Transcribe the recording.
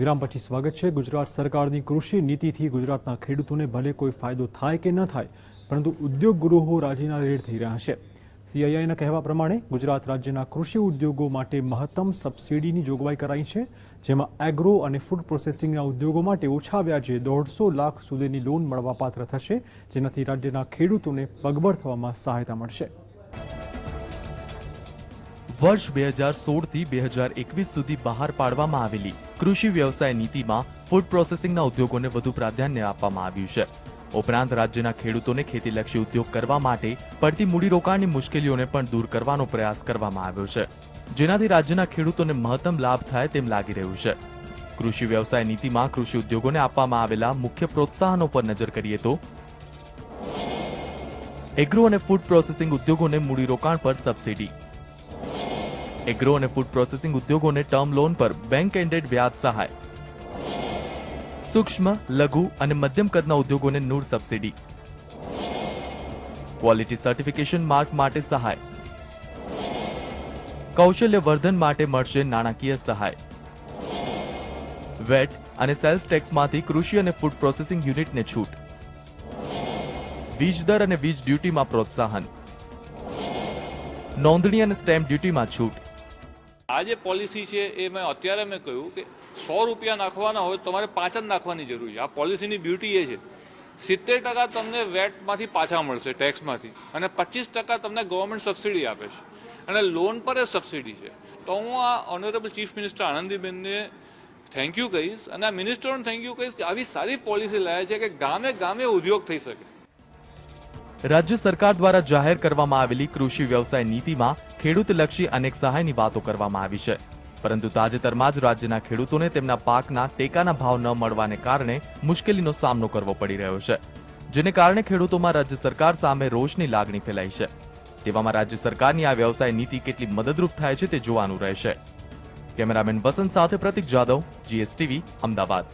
વિરામ પછી સ્વાગત છે. ગુજરાત સરકારની કૃષિ નીતિથી ગુજરાતના ખેડૂતોને ભલે કોઈ ફાયદો થાય કે ન થાય, પરંતુ ઉદ્યોગ ગૃહો રાજીના રેડ થઈ રહ્યા છે. સીઆઈઆઈના કહેવા પ્રમાણે, ગુજરાત રાજ્યના કૃષિ ઉદ્યોગો માટે મહત્તમ સબસિડીની જોગવાઈ કરાઈ છે, જેમાં એગ્રો અને ફૂડ પ્રોસેસિંગના ઉદ્યોગો માટે ઓછા વ્યાજે દોઢસો લાખ સુધીની લોન મળવાપાત્ર થશે, જેનાથી રાજ્યના ખેડૂતોને પગભર થવામાં સહાયતા મળશે. વર્ષ બે હજાર સોળથી બે હજાર એકવીસ સુધી બહાર પાડવામાં આવેલી કૃષિ વ્યવસાય નીતિમાં ફૂડ પ્રોસેસિંગના ઉદ્યોગોને વધુ પ્રાધાન્ય આપવામાં આવ્યું છે. ઉપરાંત રાજ્યના ખેડૂતોને ખેતીલક્ષી ઉદ્યોગ કરવા માટે પડતી મૂડીરોકાણની મુશ્કેલીઓને પણ દૂર કરવાનો પ્રયાસ કરવામાં આવ્યો છે. જેનાથી રાજ્યના ખેડૂતોને મહત્તમ લાભ થાય તેમ લાગી રહ્યું છે. કૃષિ વ્યવસાય નીતિમાં કૃષિ ઉદ્યોગોને આપવામાં આવેલા મુખ્ય પ્રોત્સાહનો પર નજર કરીએ તો એગ્રો અને ફૂડ પ્રોસેસિંગ ઉદ્યોગોને મૂડીરોકાણ પર સબસિડી એગ્રો અને ફૂડ પ્રોસેસિંગ ઉદ્યોગોને ટર્મ લોન પર બેંક એન્ડેડ વ્યાજ સહાય. સૂક્ષ્મ, લઘુ અને મધ્યમ કદના ઉદ્યોગોને નૂર સબસિડી. ક્વોલિટી સર્ટિફિકેશન માર્ક માટે સહાય. કૌશલ્ય વર્ધન માટે મળશે નાણાકીય સહાય. વેટ અને સેલ્સ ટેક્સમાંથી કૃષિ અને ફૂડ પ્રોસેસિંગ યુનિટને છૂટ. વીજ દર અને વીજ ડ્યુટીમાં પ્રોત્સાહન. નોંધણી અને સ્ટેમ્પ ડ્યુટીમાં છૂટ. આ જે પોલિસી છે એ મેં અત્યારે મેં કહ્યું કે સો રૂપિયા નાખવાના હોય તમારે પાંચ જ નાખવાની જરૂર છે. આ પોલિસીની બ્યુટી એ છે. સિત્તેર ટકા તમને વેટમાંથી પાછા મળશે ટેક્સમાંથી અને પચીસ ટકા તમને ગવર્મેન્ટ સબસિડી આપે છે. અને લોન પર એ સબસિડી છે. તો હું આ ઓનરેબલ ચીફ મિનિસ્ટર આનંદીબેનને થેન્ક યુ કહીશ અને આ મિનિસ્ટરોને થેન્ક યુ કહીશ કે આવી સારી પોલિસી લાવ્યા છે કે ગામે ગામે ઉદ્યોગ થઈ શકે. રાજ્ય સરકાર દ્વારા જાહેર કરવામાં આવેલી કૃષિ વ્યવસાય નીતિમાં ખેડૂતલક્ષી અનેક સહાયની વાતો કરવામાં આવી છે. પરંતુ તાજેતરમાં જ રાજ્યના ખેડૂતોને તેમના પાકના ટેકાના ભાવ ન મળવાને કારણે મુશ્કેલીનો સામનો કરવો પડી રહ્યો છે, જેને કારણે ખેડૂતોમાં રાજ્ય સરકાર સામે રોષની લાગણી ફેલાઈ છે. તેવામાં રાજ્ય સરકારની આ વ્યવસાય નીતિ કેટલી મદદરૂપ થાય છે તે જોવાનું રહેશે. કેમેરામેન વસંત સાથે પ્રતિક જાદવ, જીએસટીવી, અમદાવાદ.